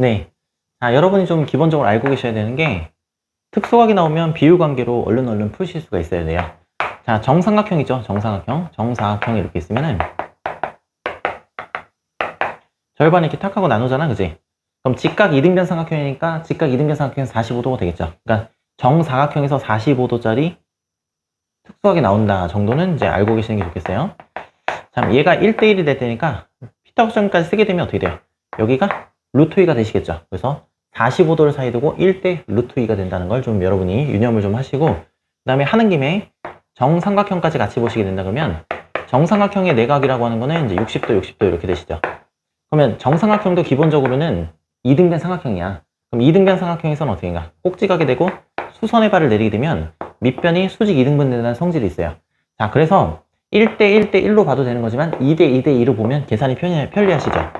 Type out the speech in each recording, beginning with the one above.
네. 자, 여러분이 좀 기본적으로 알고 계셔야 되는 게 특수각이 나오면 비율 관계로 얼른 얼른 푸실 수가 있어야 돼요. 자, 정삼각형이죠. 정삼각형. 정사각형이 이렇게 있으면은 절반에 이렇게 탁 하고 나누잖아. 그지? 그럼 직각 이등변 삼각형이니까 직각 이등변 삼각형은 45도가 되겠죠. 그러니까 정사각형에서 45도짜리 특수각이 나온다 정도는 이제 알고 계시는 게 좋겠어요. 참, 얘가 1대1이 될 테니까 피타고라스까지 쓰게 되면 어떻게 돼요? 여기가 루트 2가 되시겠죠. 그래서 45도를 사이 두고 1대 루트 2가 된다는 걸 좀 여러분이 유념을 좀 하시고 그 다음에 하는 김에 정삼각형까지 같이 보시게 된다 그러면 정삼각형의 내각이라고 하는 거는 이제 60도, 60도 이렇게 되시죠. 그러면 정삼각형도 기본적으로는 이등변 삼각형이야. 그럼 이등변 삼각형에서는 어떻게 인가? 꼭지각이 되고 수선의 발을 내리게 되면 밑변이 수직 이등분 된다는 성질이 있어요. 자, 그래서 1대 1대 1로 봐도 되는 거지만 2대 2대 2로 보면 계산이 편리, 편리하시죠.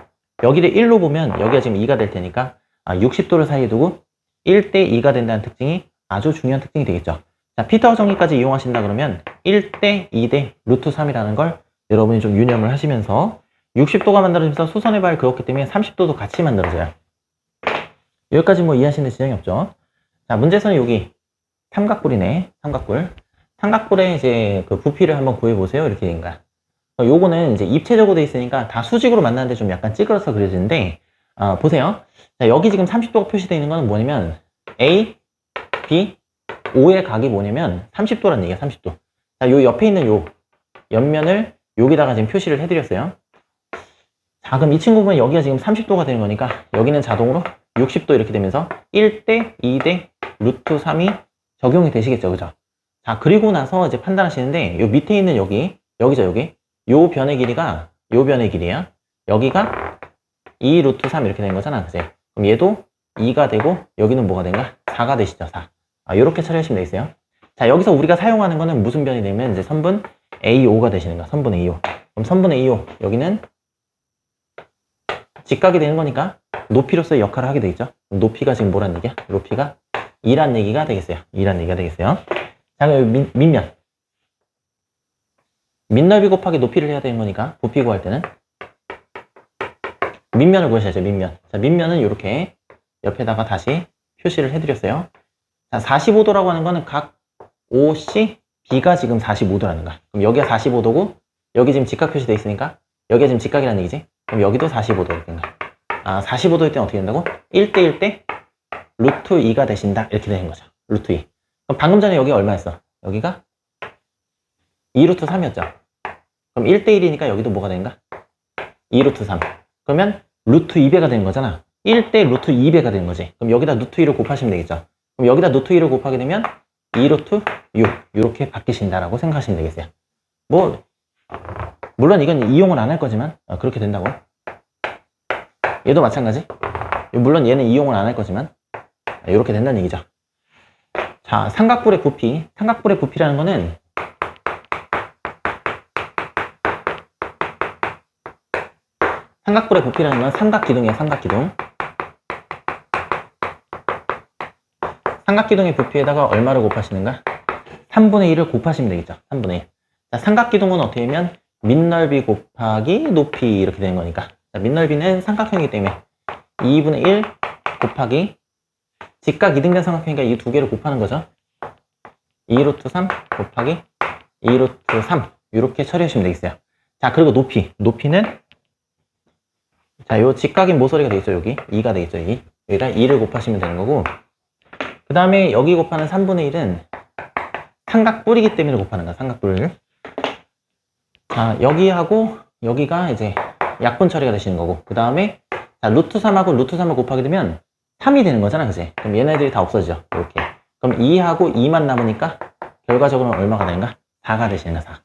여기를 1로 보면 여기가 지금 2가 될 테니까 아, 60도를 사이에 두고 1대 2가 된다는 특징이 아주 중요한 특징이 되겠죠. 자, 피터 정리까지 이용하신다 그러면 1대 2대 루트 3이라는 걸 여러분이 좀 유념을 하시면서 60도가 만들어지면서 수선의 발 그렇기 때문에 30도도 같이 만들어져요. 여기까지 뭐 이해하시는 지장이 없죠. 자, 문제선은 여기 삼각뿔이네. 삼각뿔. 삼각뿔에 이제 그 부피를 한번 구해보세요. 이렇게 된가. 어, 요거는 이제 입체적으로 돼 있으니까 다 수직으로 만나는데 좀 약간 찌그러서 그려지는데, 어, 보세요. 자, 여기 지금 30도가 표시되어 있는 거는 뭐냐면, A, B, O의 각이 뭐냐면 30도란 얘기야, 30도. 자, 요 옆에 있는 요 옆면을 여기다가 지금 표시를 해드렸어요. 자, 그럼 이 친구 보면 여기가 지금 30도가 되는 거니까 여기는 자동으로 60도 이렇게 되면서 1대 2대 루트 3이 적용이 되시겠죠, 그죠? 자, 그리고 나서 이제 판단하시는데 요 밑에 있는 여기, 여기죠, 여기. 요 변의 길이가 요 변의 길이야. 여기가 2 루트 3 이렇게 된 거잖아, 그지? 그럼 얘도 2가 되고 여기는 뭐가 된가? 4가 되시죠, 4. 아, 요렇게 처리하시면 되겠어요. 자, 여기서 우리가 사용하는 거는 무슨 변이 되면 이제 선분 AO가 되시는 거야. 선분 AO. 그럼 선분 AO 여기는 직각이 되는 거니까 높이로서의 역할을 하게 되겠죠. 높이가 지금 뭐란 얘기야? 높이가 2란 얘기가 되겠어요. 2란 얘기가 되겠어요. 자, 그럼 밑, 밑면. 밑넓이 곱하기 높이를 해야 되는 거니까 부피 구할 때는 밑면을 구하셔야죠. 밑면. 자, 밑면은 이렇게 옆에다가 다시 표시를 해드렸어요. 자, 45도라고 하는 거는 각 OC, B가 지금 45도라는 거야. 그럼 여기가 45도고 여기 지금 직각 표시돼 있으니까 여기가 지금 직각이라는 얘기지. 그럼 여기도 45도일 텐가. 아, 45도일 때는 어떻게 된다고? 1대1 때 루트 2가 되신다. 이렇게 되는 거죠. 루트 2. 그럼 방금 전에 여기 얼마였어? 여기가 2루트 3이었죠. 그럼 1대1이니까 여기도 뭐가 되는가? 2루트 3. 그러면 루트 2배가 되는 거잖아. 1대 루트 2배가 되는 거지. 그럼 여기다 루트 2를 곱하시면 되겠죠. 그럼 여기다 루트 2를 곱하게 되면 2루트 6 이렇게 바뀌신다라고 생각하시면 되겠어요. 뭐 물론 이건 이용을 안 할 거지만 어, 그렇게 된다고. 얘도 마찬가지. 물론 얘는 이용을 안 할 거지만 이렇게 된다는 얘기죠. 자, 삼각뿔의 부피. 삼각뿔의 부피라는 거는 삼각뿔의 부피라는 건 삼각기둥이에요, 삼각기둥. 삼각기둥의 부피에다가 얼마를 곱하시는가? 3분의 1을 곱하시면 되겠죠. 3분의 1. 자, 삼각기둥은 어떻게 하면 밑넓이 곱하기 높이 이렇게 되는 거니까. 자, 밑넓이는 삼각형이기 때문에 2분의 1 곱하기 직각 이등변 삼각형이니까 이 두 개를 곱하는 거죠. 2루트 3 곱하기 2루트 3 이렇게 처리하시면 되겠어요. 자, 그리고 높이. 높이는 자, 요 직각인 모서리가 되겠죠, 여기. 2가 되겠죠, 여기. 여기다 2를 곱하시면 되는 거고. 그 다음에 여기 곱하는 3분의 1은 삼각뿔이기 때문에 곱하는 거야, 삼각뿔을. 자, 여기하고 여기가 이제 약분 처리가 되시는 거고. 그 다음에 자, 루트 3하고 루트 3을 곱하게 되면 3이 되는 거잖아, 그지? 그럼 얘네들이 다 없어지죠, 이렇게. 그럼 2하고 2만 남으니까 결과적으로는 얼마가 되는가? 4가 되시는 거야, 4.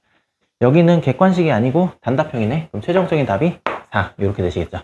여기는 객관식이 아니고 단답형이네. 그럼 최종적인 답이 4 이렇게 되시겠죠.